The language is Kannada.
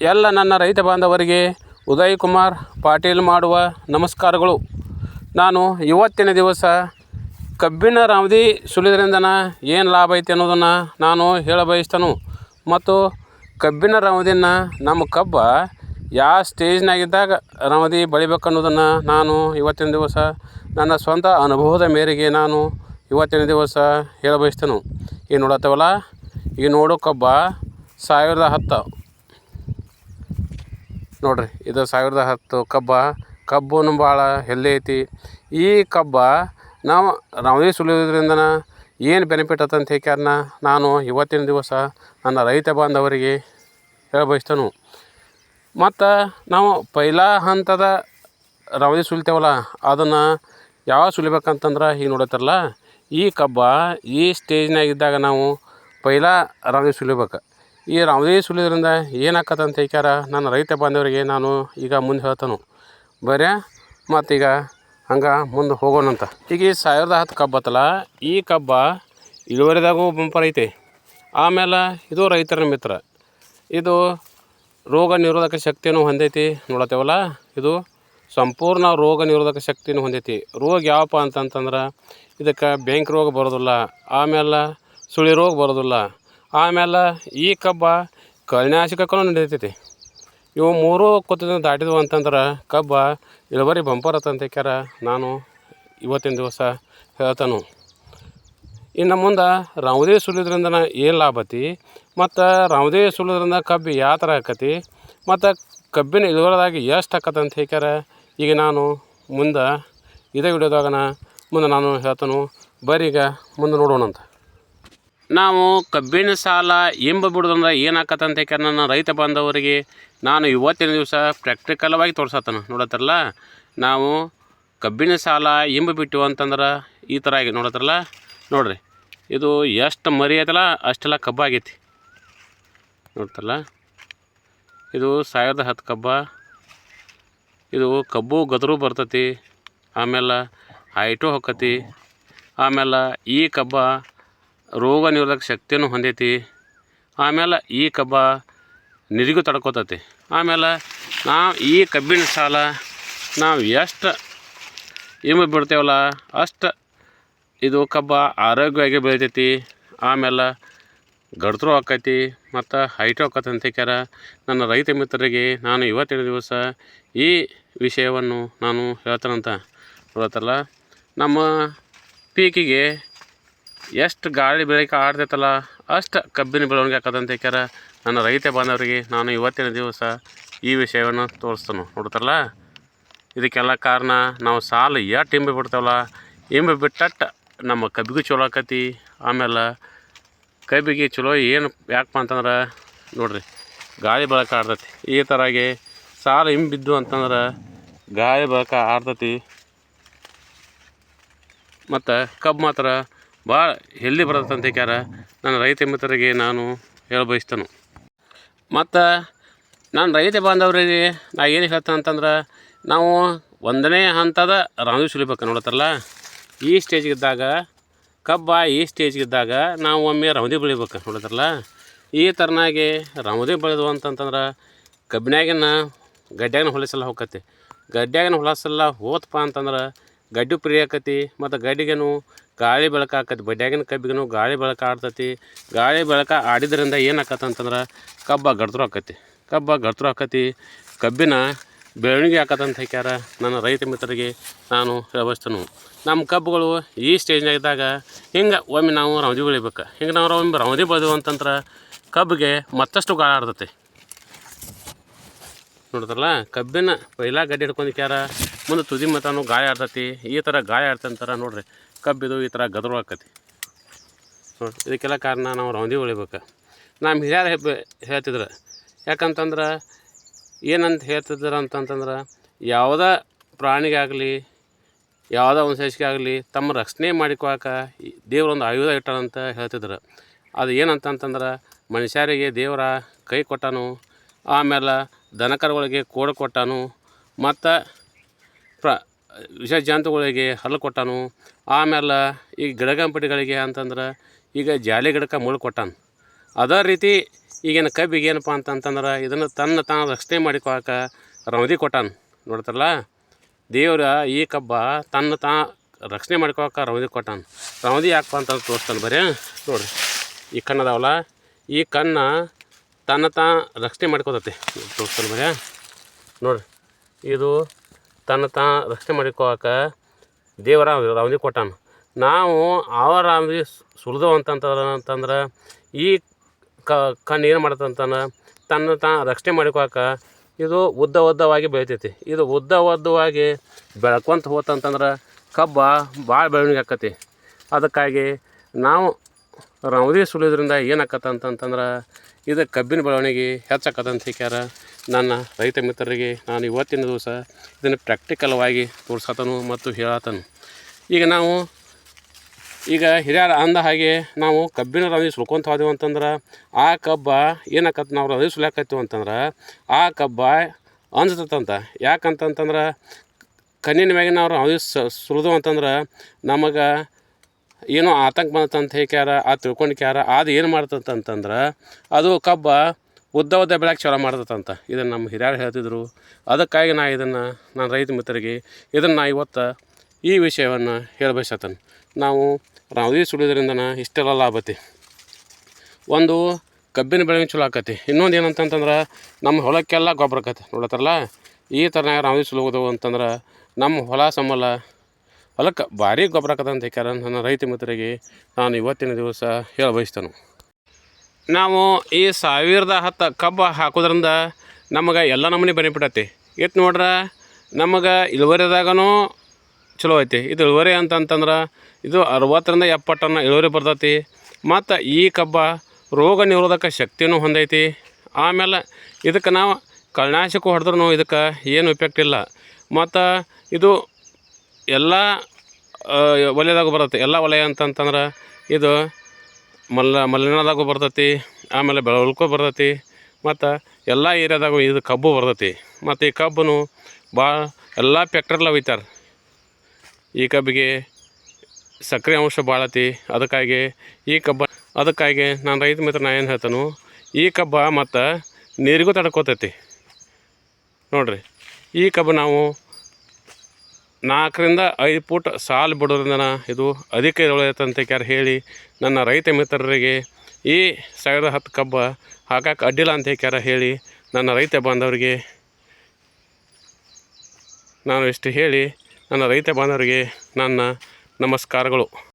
ಎಲ್ಲ ನನ್ನ ರೈತ ಬಾಂಧವರಿಗೆ ಉದಯ್ ಕುಮಾರ್ ಪಾಟೀಲ್ ಮಾಡುವ ನಮಸ್ಕಾರಗಳು. ನಾನು ಇವತ್ತಿನ ದಿವಸ ಕಬ್ಬಿನ ರಾವದಿ ಸುಲಿದ್ರಿಂದನ ಏನು ಲಾಭ ಐತಿ ಅನ್ನೋದನ್ನು ನಾನು ಹೇಳ ಬಯಸ್ತನು. ಮತ್ತು ಕಬ್ಬಿನ ರವದಿನ ನಮ್ಮ ಕಬ್ಬ ಯಾವ ಸ್ಟೇಜ್ನಾಗಿದ್ದಾಗ ರಾಮದಿ ಬೆಳಿಬೇಕು ಅನ್ನೋದನ್ನು ನಾನು ಇವತ್ತಿನ ದಿವಸ ನನ್ನ ಸ್ವಂತ ಅನುಭವದ ಮೇರೆಗೆ ನಾನು ಇವತ್ತಿನ ದಿವಸ ಹೇಳ ಬಯಸ್ತೇನೆ. ಈಗ ನೋಡತ್ತವಲ್ಲ? ಈಗ ನೋಡೋ ಕಬ್ಬ ಸಾವಿರದ ಹತ್ತು. ನೋಡ್ರಿ, ಇದು ಸಾವಿರದ ಹತ್ತು ಕಬ್ಬ. ಕಬ್ಬು ಭಾಳ ಹೆಲ್ದಿ ಐತಿ. ಈ ಕಬ್ಬ ನಾವು, ನಾವೇ ಸುಲಿಯೋದ್ರಿಂದನ ಏನು ಬೆನಿಫಿಟ್ ಅಂತ ಹೇಳ್ಕ್ಯಾರನ? ನಾನು ಇವತ್ತಿನ ದಿವಸ ನನ್ನ ರೈತ ಬಾಂಧವರಿಗೆ ಹೇಳ ಬಯಸ್ತೇನೆ ಮತ್ತು ನಾವು ಪೈಲ ಹಂತದ ರವದಿ ಸುಲಿತೇವಲ್ಲ, ಅದನ್ನು ಯಾವಾಗ ಸುಲಿಬೇಕಂತಂದ್ರೆ ಈಗ ನೋಡತ್ತಾರಲ್ಲ, ಈ ಕಬ್ಬ ಈ ಸ್ಟೇಜ್ನಾಗಿದ್ದಾಗ ನಾವು ಪೈಲ ರವದಿ ಸುಲಿಬೇಕು. ಈ ಸುಲಿದ್ರಿಂದ ಏನಾಕತ್ತೆ ಅಂತ ಹೇಳ್ಕ್ಯಾರ? ನನ್ನ ರೈತ ಬಾಂಧವರಿಗೆ ನಾನು ಈಗ ಮುಂದೆ ಹೇಳ್ತಾನು. ಬರೇ, ಮತ್ತೀಗ ಹಂಗೆ ಮುಂದೆ ಹೋಗೋಣಂತ. ಈಗ ಈ ಸಾವಿರದ ಹತ್ತು ಕಬ್ಬತ್ತಲ್ಲ ಈ ಕಬ್ಬ ಇಳುವರಿದಾಗೂ ಬಂಪರ್ ಐತಿ. ಆಮೇಲೆ ಇದು ರೈತರ ಮಿತ್ರ. ಇದು ರೋಗ ನಿರೋಧಕ ಶಕ್ತಿಯನ್ನು ಹೊಂದೈತಿ. ನೋಡತ್ತೇವಲ್ಲ? ಇದು ಸಂಪೂರ್ಣ ರೋಗ ನಿರೋಧಕ ಶಕ್ತಿಯನ್ನು ಹೊಂದೈತಿ. ರೋಗ ಯಾವಪ್ಪ ಅಂತಂತಂದ್ರೆ, ಇದಕ್ಕೆ ಬೆಂಕಿ ರೋಗ ಬರೋದಿಲ್ಲ. ಆಮೇಲೆ ಸುಳಿ ರೋಗ ಬರೋದಿಲ್ಲ. ಆಮೇಲೆ ಈ ಕಬ್ಬ ಕಳ್ನಾಶಕಕ್ಕೂ ನಡೀತೈತಿ ಇವು ಮೂರು ಕೊತ್ತಿನ ದಾಟಿದ್ವು ಅಂತಂದ್ರೆ ಕಬ್ಬ ಇಳುವರಿ ಬಂಪರ್ ಅಂತ ಹೇಳ್ಕ್ಯಾರ. ನಾನು ಇವತ್ತಿನ ದಿವಸ ಹೇಳ್ತಾನು. ಇನ್ನು ಮುಂದೆ ರವದಿ ಸುಲಿದ್ರಿಂದ ಏನು ಲಾಭ ಐತಿ? ಮತ್ತು ರವದಿ ಸುಲಿದ್ರಿಂದ ಕಬ್ಬು ಯಾವ ಥರ ಆಕತಿ? ಮತ್ತು ಕಬ್ಬಿನ ಇಳುವರಿದಾಗ ಎಷ್ಟು ಆಕತ್ತೆ ಅಂತ ಹೇಳ್ಯಾರ ಈಗ ನಾನು ಮುಂದೆ ಇದೇ ವಿಡಿಯೋದಾಗನ ಮುಂದೆ ನಾನು ಹೇಳ್ತಾನು. ಬರೀಗ ಮುಂದೆ ನೋಡೋಣಂತ. ನಾವು ಕಬ್ಬಿನ ಸಾಲ ಎಂಬ ಬಿಡೋದಂದ್ರೆ ಏನು ಆಕತ್ತೆ ಅಂತ ಹೇಳ್ಕ್ಯಾರ ನನ್ನ ರೈತ ಬಾಂಧವರಿಗೆ ನಾನು ಇವತ್ತಿನ ದಿವಸ ಪ್ರಾಕ್ಟಿಕಲವಾಗಿ ತೋರ್ಸತ್ತನ. ನೋಡತ್ತರಲ್ಲ? ನಾವು ಕಬ್ಬಿನ ಸಾಲ ಎಂಬ ಬಿಟ್ಟು ಅಂತಂದ್ರೆ ಈ ಥರ ಆಗಿ ನೋಡತ್ತರಲ್ಲ? ನೋಡ್ರಿ, ಇದು ಎಷ್ಟು ಮರಿ ಐತಲ್ಲ, ಅಷ್ಟೆಲ್ಲ ಕಬ್ಬು ಆಗೈತಿ. ನೋಡ್ತಲ್ಲ ಇದು ಸಾವಿರದ ಹತ್ತು ಕಬ್ಬ. ಇದು ಕಬ್ಬು ಗದರು ಬರ್ತತಿ, ಆಮೇಲೆ ಹೈಟು ಹೊಕ್ಕತಿ, ಆಮೇಲೆ ಈ ಕಬ್ಬ ರೋಗ ನಿರೋಧಕ ಶಕ್ತಿಯನ್ನು ಹೊಂದೈತಿ. ಆಮೇಲೆ ಈ ಕಬ್ಬ ನಿರಿಗೂ ತಡ್ಕೋತತಿ. ಆಮೇಲೆ ನಾವು ಈ ಕಬ್ಬಿನ ಸಾಲ ನಾವು ಎಷ್ಟು ಇಮ್ಮ ಬಿಡ್ತೇವಲ್ಲ, ಅಷ್ಟು ಇದು ಕಬ್ಬ ಆರೋಗ್ಯವಾಗಿ ಬೆಳಿತೈತಿ. ಆಮೇಲೆ ಗಡ್ತ್ರು ಆಕೈತಿ ಮತ್ತು ಹೈಟು ಆಕತಿ ಅಂತ ಹೇಳ್ಕ್ಯಾರ ನನ್ನ ರೈತ ಮಿತ್ರರಿಗೆ ನಾನು ಇವತ್ತಿನ ದಿವಸ ಈ ವಿಷಯವನ್ನು ನಾನು ಹೇಳ್ತಾನಂತ ಗೊತ್ತಲ್ಲ ನಮ್ಮ ಪೀಕಿಗೆ ಎಷ್ಟು ಗಾಳಿ ಬೆಳಕು ಆಡ್ತೈತಲ್ಲ, ಅಷ್ಟು ಕಬ್ಬಿನ ಬೆಳವಣಿಗೆ ಆಕತ್ತೆ ಹೇಳ್ಯಾರ ನನ್ನ ರೈತ ಬಾಂಧವರಿಗೆ ನಾನು ಇವತ್ತಿನ ದಿವಸ ಈ ವಿಷಯವನ್ನು ತೋರಿಸ್ತಾನು. ನೋಡ್ತಾರಲ್ಲ? ಇದಕ್ಕೆಲ್ಲ ಕಾರಣ ನಾವು ಸಾಲ ಎಷ್ಟು ಇಂಬೆ ಬಿಡ್ತಾವಲ್ಲ? ಇಂಬೆ ಬಿಟ್ಟಟ್ಟ ನಮ್ಮ ಕಬ್ಬಿಗೂ ಚಲೋ ಆಕತಿ. ಆಮೇಲೆ ಕಬ್ಬಿಗೆ ಚಲೋ ಏನು ಯಾಕಪ್ಪ ಅಂತಂದ್ರೆ, ನೋಡ್ರಿ, ಗಾಳಿ ಬೆಳಕ ಆಡ್ತೈತಿ. ಈ ಥರಾಗಿ ಸಾಲ ಹಿಂಬಿದ್ದು ಅಂತಂದ್ರೆ ಗಾಳಿ ಬೆಳಕ ಆಡ್ತೈತಿ. ಮತ್ತು ಕಬ್ಬು ಮಾತ್ರ ಭಾಳ ಹೆಲ್ದಿ ಬರ್ತೈತೆ ಅಂತ ಹೇಳ್ಯಾರ ನನ್ನ ರೈತ ಮಿತ್ರರಿಗೆ ನಾನು ಹೇಳ ಬಯಸ್ತೇನೆ ಮತ್ತು ನಾನು ರೈತ ಬಾಂಧವರಿಗೆ ನಾ ಏನು ಹೇಳ್ತೇನೆ ಅಂತಂದ್ರೆ, ನಾವು ಒಂದನೇ ಹಂತದ ರಾಂಗಿ ಸುಲಿಬೇಕು ನೋಡತ್ತಲ್ಲ ಈ ಸ್ಟೇಜ್ಗಿದ್ದಾಗ ಕಬ್ಬ ಈ ಸ್ಟೇಜ್ಗಿದ್ದಾಗ ನಾವು ಒಮ್ಮೆ ರವದಿ ಬೆಳಿಬೇಕು ನೋಡತ್ತಲ್ಲ ಈ ಥರನಾಗಿ ರವದಿ ಬೆಳೆದು ಅಂತಂತಂದ್ರೆ, ಕಬ್ಬಿನಾಗಿನ ಗಡ್ಡ್ಯಾಗಿನ ಹೊಲಸೆಲ್ಲ ಹೋಗತ್ತೆ ಗಡ್ಡ್ಯಾಗಿನ ಹೊಲಸೆಲ್ಲ ಹೋತಪ್ಪ ಅಂತಂದ್ರೆ, ಗಡ್ಡೆ ಪ್ರಿಯಾಕತಿ ಮತ್ತು ಗಡ್ಡಿಗೇನು ಗಾಳಿ ಬೆಳಕ ಆಕತಿ. ಬಡ್ಡ್ಯಾಗಿನ ಕಬ್ಬಿಗೂ ಗಾಳಿ ಬೆಳಕ ಆಡ್ತತಿ. ಗಾಳಿ ಬೆಳಕ ಆಡಿದ್ರಿಂದ ಏನು ಆಕತ್ತೆ ಅಂತಂದ್ರೆ ಕಬ್ಬ ಗಡ್ತರು ಆಕತಿ. ಕಬ್ಬ ಗಡ್ತರು ಆಕತಿ. ಕಬ್ಬಿನ ಬೆಳವಣಿಗೆ ಹಾಕತ್ತಂತ ಅಂತ ಹೇಳ್ಕ್ಯಾರ ನನ್ನ ರೈತ ಮಿತ್ರರಿಗೆ ನಾನು ವ್ಯವಸ್ಥೆನು ನಮ್ಮ ಕಬ್ಬುಗಳು ಈ ಸ್ಟೇಜ್ನಾಗ ಇದ್ದಾಗ ಹಿಂಗೆ ಒಮ್ಮೆ ನಾವು ರೌದಿ ಬೆಳಿಬೇಕು. ಹಿಂಗೆ ನಾವು ಒಮ್ಮೆ ರೌದಿ ಬೆಳೆದೆವು ಅಂತಂದ್ರೆ ಕಬ್ಬಿಗೆ ಮತ್ತಷ್ಟು ಗಾಳ ಆಡ್ತತಿ. ನೋಡಿದ್ರಲ್ಲ? ಕಬ್ಬಿನ ಪೈಲ ಗಡ್ಡೆ ಹಿಡ್ಕೊಂಡಿಕ್ಯಾರ ಮುಂದೆ ತುದಿ ಮತ್ತು ಗಾಯ ಆಡ್ತತಿ, ಈ ಥರ ಗಾಯ ಆಡ್ತಂತಾರೆ ನೋಡ್ರಿ, ಕಬ್ಬಿದು ಈ ಥರ ಗದರು ಆಕತಿ. ನೋಡಿ ಇದಕ್ಕೆಲ್ಲ ಕಾರಣ ನಾವು ರೌಂದಿ ಹೊಳಿಬೇಕು. ನಮ್ಮ ಹಿರಿಯರು ಹೆಬ್ಬ ಹೇಳ್ತಿದ್ರು, ಯಾಕಂತಂದ್ರೆ ಏನಂತ ಹೇಳ್ತಿದ್ರು ಅಂತಂತಂದ್ರೆ ಯಾವುದೇ ಪ್ರಾಣಿಗಾಗಲಿ ಯಾವುದೇ ಒಂದು ಆಗಲಿ ತಮ್ಮ ರಕ್ಷಣೆ ಮಾಡಿಕೊಳಕ ದೇವರೊಂದು ಆಯುಧ ಇಟ್ಟಾನಂತ ಹೇಳ್ತಿದ್ರು. ಅದು ಏನಂತಂತಂದ್ರೆ ಮನುಷ್ಯರಿಗೆ ದೇವರ ಕೈ ಕೊಟ್ಟನು, ಆಮೇಲೆ ದನಕರುಗಳಿಗೆ ಕೋಡು ಕೊಟ್ಟನು, ಮತ್ತು ಪ್ರ ವಿಷ ಜಂತುಗಳಿಗೆ ಹಲ್ಲು ಕೊಟ್ಟಾನು. ಆಮೇಲೆ ಈ ಗಿಡಗಂಪಟಿಗಳಿಗೆ ಅಂತಂದ್ರೆ ಈಗ ಜಾಲಿ ಗಿಡಕ್ಕೆ ಮುಳ್ಳು ಕೊಟ್ಟಾನ. ಅದೇ ರೀತಿ ಈಗಿನ ಕಬ್ಬಿಗೆ ಏನಪ್ಪ ಅಂತಂತಂದ್ರೆ ಇದನ್ನು ತನ್ನ ತಾನು ರಕ್ಷಣೆ ಮಾಡಿಕೊಳಕ ರವದಿ ಕೊಟ್ಟಾನ. ನೋಡ್ತಾರಲ್ಲ? ದೇವರ ಈ ಕಬ್ಬ ತನ್ನ ತಾ ರಕ್ಷಣೆ ಮಾಡ್ಕೊಳಕ ರವದಿ ಕೊಟ್ಟಾನ. ರವದಿ ಯಾಕಪ್ಪ ಅಂತ ತೋರಿಸ್ತಾನೆ ಬರೀ, ನೋಡ್ರಿ. ಈ ಕಣ್ಣದಾವಲ್ಲ? ಈ ಕಣ್ಣ ತನ್ನ ತಾ ರಕ್ಷಣೆ ಮಾಡ್ಕೋತೈತಿ. ತೋರಿಸ್ತಾನೆ ಬರೀ, ನೋಡ್ರಿ. ಇದು ತನ್ನ ತಾ ರಕ್ಷಣೆ ಮಾಡಿಕೊಳಕ ದೇವರ ರವದಿ ಕೊಟ್ಟಾನ. ನಾವು ಆ ರಾಮದಿ ಸುಲಿದು ಅಂತಂತಂದ್ರೆ ಅಂತಂದ್ರೆ ಈ ಕಣ್ಣು ಏನು ಮಾಡತ್ತಂತಾನ ತನ್ನ ತಾ ರಕ್ಷಣೆ ಮಾಡಿಕೋಕ ಇದು ಉದ್ದ ಉದ್ದವಾಗಿ ಬೆಳಿತೈತಿ. ಇದು ಉದ್ದ ಉದ್ದವಾಗಿ ಬೆಳ್ಕೊಂತ ಹೋತಂತಂದ್ರೆ ಕಬ್ಬ ಭಾಳ ಬೆಳವಣಿಗೆ ಆಕತಿ. ಅದಕ್ಕಾಗಿ ನಾವು ರವದಿ ಸುಲಿಯೋದ್ರಿಂದ ಏನಾಕತ್ತ ಅಂತಂತಂದ್ರೆ ಇದು ಕಬ್ಬಿನ ಬೆಳವಣಿಗೆ ಹೆಚ್ಚಾಕತ್ತಂತ ಹೇಳ್ಯಾರ ನನ್ನ ರೈತ ಮಿತ್ರರಿಗೆ ನಾನು ಇವತ್ತಿನ ದಿವಸ ಇದನ್ನು ಪ್ರಾಕ್ಟಿಕಲ್ವಾಗಿ ತೋರಿಸತನು ಮತ್ತು ಹೇಳತನು. ಈಗ ನಾವು ಈಗ ಹಿರಿಯರ ಅಂದ ಹಾಗೆ ನಾವು ಕಬ್ಬಿನ ರವಿ ಸುಳ್ಕೊತ ಹೋದೆವು ಅಂತಂದ್ರೆ, ಆ ಕಬ್ಬ ಏನಕ್ಕತ್ತ ನಾವು ರವಿ ಸುಲಾಕತ್ತೀವಿ ಅಂತಂದ್ರೆ, ಆ ಕಬ್ಬ ಅಂಜತಂತ. ಯಾಕಂತಂತಂದ್ರೆ, ಕಣ್ಣಿನ ಮ್ಯಾಗೆ ನಾವು ರವಿ ಸುಲಿದು ಅಂತಂದ್ರೆ, ನಮಗೆ ಏನೋ ಆತಂಕ ಬಂದಂತ ಹೇಳ್ಯಾರ ಆ ತಿಳ್ಕೊಂಡ್ಕ್ಯಾರ ಅದು ಏನು ಮಾಡ್ತಂತಂತಂದ್ರೆ, ಅದು ಕಬ್ಬ ಉದ್ದ ಉದ್ದ ಬೆಳಕ್ಕೆ ಚಲೋ ಮಾಡ್ತಂತ ಇದನ್ನು ನಮ್ಮ ಹಿರಿಯರು ಹೇಳ್ತಿದ್ರು. ಅದಕ್ಕಾಗಿ ನಾ ಇದನ್ನು, ನಾನು ರೈತ ಮಿತ್ರರಿಗೆ ಇದನ್ನು ನಾ ಇವತ್ತು ಈ ವಿಷಯವನ್ನು ಹೇಳಬಯಸತ್ತೇನೆ. ನಾವು ರಾವಿ ಸುಡೋದ್ರಿಂದ ಇಷ್ಟೆಲ್ಲ ಲಾಭ ಐತಿ. ಒಂದು ಕಬ್ಬಿನ ಬೆಳೆಗೆ ಚಲೋ ಆಕತಿ. ಇನ್ನೊಂದು ಏನಂತಂತಂದ್ರೆ ನಮ್ಮ ಹೊಲಕ್ಕೆಲ್ಲ ಗೊಬ್ಬರ ಆಕತಿ. ನೋಡತ್ತಾರಲ್ಲ? ಈ ಥರನಾಗ ರಾವಿ ಸುಲೋದು ಅಂತಂದ್ರೆ ನಮ್ಮ ಹೊಲ ಸಂಬಳ ಹೊಲಕ್ಕೆ ಭಾರಿ ಗೊಬ್ಬರ ಆಕತಂತ ಹೇಳ್ಯಾರ ನನ್ನ ರೈತ ಮಿತ್ರರಿಗೆ ನಾನು ಇವತ್ತಿನ ದಿವಸ ಹೇಳ ಬಯಸ್ತೇನೆ ನಾವು ಈ ಸಾವಿರದ ಹತ್ತು ಕಬ್ಬು ಹಾಕೋದ್ರಿಂದ ನಮಗೆ ಎಲ್ಲ ನಮೂನಿ ಬೆನಿಫಿಟ್ ಇತ್ತು ನೋಡ್ರೆ, ನಮಗೆ ಇಳುವರಿದಾಗನೂ ಚಲೋ ಐತಿ. ಇದು ಇಳುವರಿ ಅಂತಂತಂದ್ರೆ ಇದು ಅರವತ್ತರಿಂದ ಎಪ್ಪತ್ತನ್ನು ಇಳುವರಿ ಬರ್ತೈತಿ. ಮತ್ತು ಈ ಕಬ್ಬ ರೋಗ ನಿರೋಧಕ ಶಕ್ತಿನೂ ಹೊಂದೈತಿ. ಆಮೇಲೆ ಇದಕ್ಕೆ ನಾವು ಕಳೆನಾಶಕ ಹೊಡೆದ್ರೂ ಇದಕ್ಕೆ ಏನು ಇಫೆಕ್ಟ್ ಇಲ್ಲ. ಮತ್ತು ಇದು ಎಲ್ಲ ವಲಯದಾಗ ಬರುತ್ತೆ. ಎಲ್ಲ ವಲಯ ಅಂತಂತಂದ್ರೆ ಇದು ಮಲ್ಲ ಮಲೆನಾಡಾಗೂ ಬರ್ತೈತಿ, ಆಮೇಲೆ ಬೆಳವಲ್ಕೋ ಬರ್ತೈತಿ, ಮತ್ತು ಎಲ್ಲ ಏರಿಯಾದಾಗೂ ಇದು ಕಬ್ಬು ಬರ್ತೈತಿ. ಮತ್ತು ಈ ಕಬ್ಬನ್ನು ಭಾಳ ಎಲ್ಲ ಫ್ಯಾಕ್ಟ್ರಿಲ್ಲ ಒಯ್ತಾರೆ. ಈ ಕಬ್ಬಿಗೆ ಸಕ್ಕರೆ ಅಂಶ ಭಾಳ ಐತಿ ಅದಕ್ಕಾಗಿ ಈ ಕಬ್ಬ, ಅದಕ್ಕಾಗಿ ನಾನು ರೈತ ಮಿತ್ರ ನಾ ಏನು ಹೇಳ್ತಾನು, ಈ ಕಬ್ಬ ಮತ್ತು ನೀರಿಗೂ ತಡ್ಕೋತೈತಿ. ನೋಡಿರಿ, ಈ ಕಬ್ಬು ನಾವು ನಾಲ್ಕರಿಂದ ಐದು ಫೂಟ್ ಸಾಲು ಬಿಡೋದ್ರಿಂದ ಇದು ಅಧಿಕ ಇಳುವರಿ ಅಂತ ಕ್ಯಾರ ಹೇಳಿ ನನ್ನ ರೈತ ಮಿತ್ರರಿಗೆ ಈ ಸಾವಿರದ ಹತ್ತು ಕಬ್ಬ ಹಾಕಕ್ಕೆ ಅಡ್ಡಿಲ್ಲ ಅಂತ ಕ್ಯಾರ ಹೇಳಿ ನನ್ನ ರೈತ ಬಾಂಧವರಿಗೆ ನಾನು ಇಷ್ಟು ಹೇಳಿ ನನ್ನ ರೈತ ಬಾಂಧವರಿಗೆ ನನ್ನ ನಮಸ್ಕಾರಗಳು.